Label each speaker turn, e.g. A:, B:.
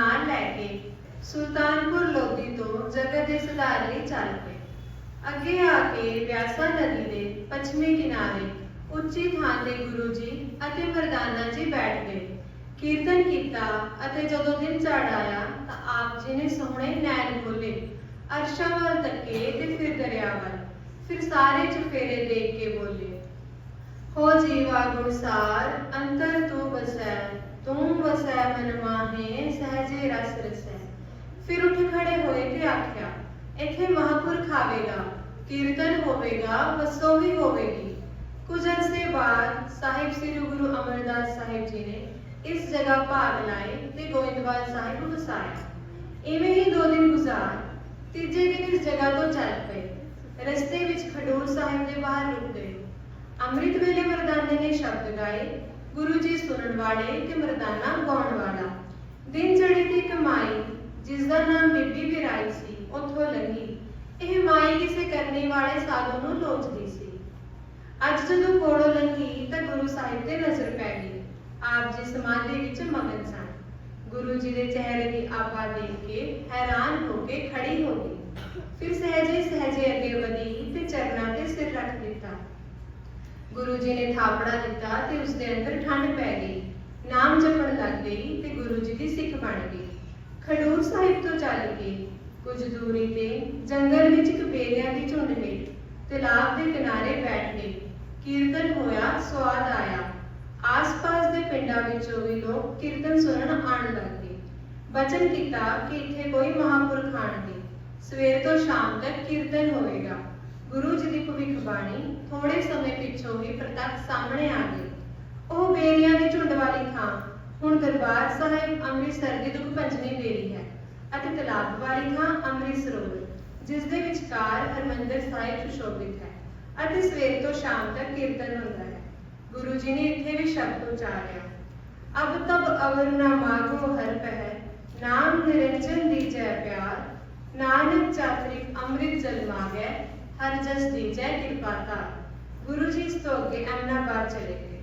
A: ਨਾਲ ਲੈ ਕੇ ਸੁਲਤਾਨਪੁਰ ਲੋਧੀ ਤੋਂ ਜਗਤ ਦੇ ਸੁਧਾਰ ਲਈ ਚੱਲ ਪਏ। ਅੱਗੇ ਆ ਕੇ ਵਿਆਸਾ ਨਦੀ ਦੇ ਪੱਛਮੀ ਕਿਨਾਰੇ ਉੱਚੀ ਥਾਂ ਤੇ ਗੁਰੂ ਜੀ ਅਤੇ ਮਰਦਾਨਾ ਜੀ ਬੈਠ ਗਏ। ਕੀਰਤਨ ਕੀਤਾ ਅਤੇ ਜਦੋਂ ਦਿਨ ਚੜ ਆਇਆ ਤਾਂ ਆਪ ਜੀ ਨੇ ਸੋਹਣੇ ਨੈਣ ਖੋਲੇ ਅਰਸ਼ਾਂ ਵੱਲ ਤੱਕੇ ਤੇ ਫਿਰ ਦਰਿਆ ਵੱਲ, ਫਿਰ ਸਾਰੇ ਚੁਫੇਰੇ ਦੇਖ ਕੇ ਬੋਲੇ, ਹੋ ਜੀਵਾ ਗੁਣਸਾਰ, ਅੰਤਰ ਤੂੰ ਬਸੈ ਮਨ ਮਾਹੇ ਸਹਜੇ ਰਸ ਰਸੈ। ਫਿਰ ਉੱਠ ਖੜੇ ਹੋਏ ਤੇ ਆਖਿਆ, ਇੱਥੇ ਮਹਾਪੁਰਖ ਆਵੇਗਾ ਕੀਰਤਨ ਹੋਵੇਗਾ, ਵਸੋ ਵੀ ਹੋਵੇਗੀ। ਕੁਝ ਅਰਸੇ ਬਾਅਦ ਸਾਹਿਬ ਸ੍ਰੀ ਗੁਰੂ ਅਮਰਦਾਸ ਸਾਹਿਬ ਜੀ ਨੇ ਇਸ ਜਗ੍ਹਾ ਭਾਗ ਲਾਏ ਤੇ ਗੋਇੰਦਵਾਲ ਸਾਹਿਬ ਵਸਾਇਆ। ਇਵੇਂ ਹੀ ਦੋ ਦਿਨ ਗੁਜ਼ਾਰ, ਤੀਜੇ ਦਿਨ ਇਸ ਜਗ੍ਹਾ ਤੋਂ ਚੱਲ ਪਏ। ਰਸਤੇ ਵਿੱਚ ਖਡੂਰ ਸਾਹਿਬ ਦੇ ਬਾਹਰ ਰੁਕ ਗਏ। ਅੰਮ੍ਰਿਤ ਵੇਲੇ ਮਰਦਾਨੇ ਨੇ ਸ਼ਬਦ ਗਾਏ ਗੁਰੂ ਜੀ ਸੁਣਨ ਵਾਲੇ ਤੇ ਮਰਦਾਨਾ ਗਾਉਣ ਵਾਲਾ। ਦਿਨ ਚੜੇ ਤੇ ਕਮਾਈ ਜਿਸ ਦਾ ਨਾਮ ਬੀਬੀ ਵਿਰਾਈ ਸੀ, ਉੱਥੋਂ ਲੰਘੀ। ਇਹ ਮਾਈ ਕਿਸੇ ਕਰਨੀ ਵਾਲੇ ਸਾਧੂ ਨੂੰ ਲੋਚਦੀ ਸੀ। ਅੱਜ ਜਦੋਂ ਕੋਲੋਂ ਲੰਘੀ, ਤਾਂ ਗੁਰੂ ਸਾਹਿਬ ਤੇ ਨਜ਼ਰ ਪੈ ਗਈ। ਆਪ ਜੀ ਸਮਾਧੀ ਵਿੱਚ ਮਗਨ ਸਨ। ਗੁਰੂ ਜੀ ਦੇ ਚਿਹਰੇ ਦੀ ਆਭਾ ਦੇਖ ਕੇ ਹੈਰਾਨ ਹੋ ਕੇ ਖੜੀ ਹੋ ਗਈ। ਫਿਰ ਸਹਿਜੇ ਸਹਿਜੇ ਅੱਗੇ ਵਧੀ ਤੇ ਚਰਨਾਂ ਤੇ ਸਿਰ ਰੱਖ ਦਿੱਤਾ। ਗੁਰੂ ਜੀ ਨੇ ਥਾਪੜਾ ਦਿੱਤਾ ਤੇ ਉਸ ਦੇ ਅੰਦਰ ਠੰਡ ਪੈ ਗਈ। ਨਾਮ ਜਪਣ ਲੱਗ ਗਈ ਤੇ ਗੁਰੂ ਜੀ ਦੀ ਸਿੱਖ ਬਣ ਗਈ। ਖਡੂਰ ਸਾਹਿਬ ਤੋਂ ਚੱਲ ਕੇ ਕੁਝ ਦੂਰੀ ਤੇ ਜੰਗਲ ਵਿੱਚ ਇੱਕ ਦੀ ਝੁੰਡ ਹੇਠ ਤਲਾਬ ਦੇ ਕਿਨਾਰੇ ਬੈਠ ਗਏ ਕੀਰਤਨ ਹੋਇਆ ਸਵਾਦ ਆਇਆ। ਆਸ-ਪਾਸ ਦੇ ਪਿੰਡਾਂ ਵਿੱਚੋਂ ਵੀ ਲੋਕ ਕੀਰਤਨ ਸੁਣਨ ਆਉਣ ਲੱਗ ਗਏ। ਬਚਨ ਕੀਤਾ ਕਿ ਇੱਥੇ ਕੋਈ ਮਹਾਪੁਰਖ ਆਣਗੇ ਸਵੇਰ ਤੋਂ ਸ਼ਾਮ ਤੱਕ ਕੀਰਤਨ ਗੁਰੂ ਜੀ ਦੀ ਭਵਿੱਖ ਬਾਣੀ ਥੋੜੇ ਸਮੇਂ ਪਿੱਛੋਂ ਹੀ ਪ੍ਰਤੱਖ ਸਾਹਮਣੇ ਆ ਗਈ। ਉਹ ਬੇਰੀਆਂ ਦੀ ਝੁੰਡ ਵਾਲੀ ਥਾਂ, ਹੁਣ ਦਰਬਾਰ ਸਾਹਿਬ ਅੰਮ੍ਰਿਤਸਰ ਦੀ ਦੁੱਖ ਪੰਜਵੀਂ ਬੇਰੀ ਹੈ ਅਤੇ ਤਲਾਬ ਵਾਲੀ ਥਾਂ ਅੰਮ੍ਰਿਤ ਸਰੋਵਰ, ਜਿਸ ਦੇ ਵਿਚਕਾਰ ਹਰਮੰਦਰ ਸਾਹਿਬ ਸੁਸ਼ੋਭਿਤ ਹੈ ਅਤੇ ਸਵੇਰ ਤੋਂ ਸ਼ਾਮ ਤੱਕ ਕੀਰਤਨ ਹੁੰਦਾ ਹੈ। ਗੁਰੂ ਜੀ ਨੇ ਇੱਥੇ ਵੀ ਸ਼ਬਦ ਉਚਾਰਿਆ, ਅਬ ਤਬ ਅਵਰ ਨਾ ਮਾਗੋ ਹਰ ਪਹਿਰ ਨਾਮ ਨਿਰੰਜਨ ਦੀ ਜੈ ਪਿਆਰ, ਨਾਨਕ ਚਾਤਰਿਕ ਅੰਮ੍ਰਿਤ ਜਲ ਮਾਗੈ ਹਰ ਜਸ ਦੀ ਜੈ ਕਿਰਪਾ ਧਾਰ ਗੁਰੂ ਜੀ ਇਸ ਤੋਂ ਅੱਗੇ ਅਮਨਾਬਾਦ ਚਲੇ ਗਏ।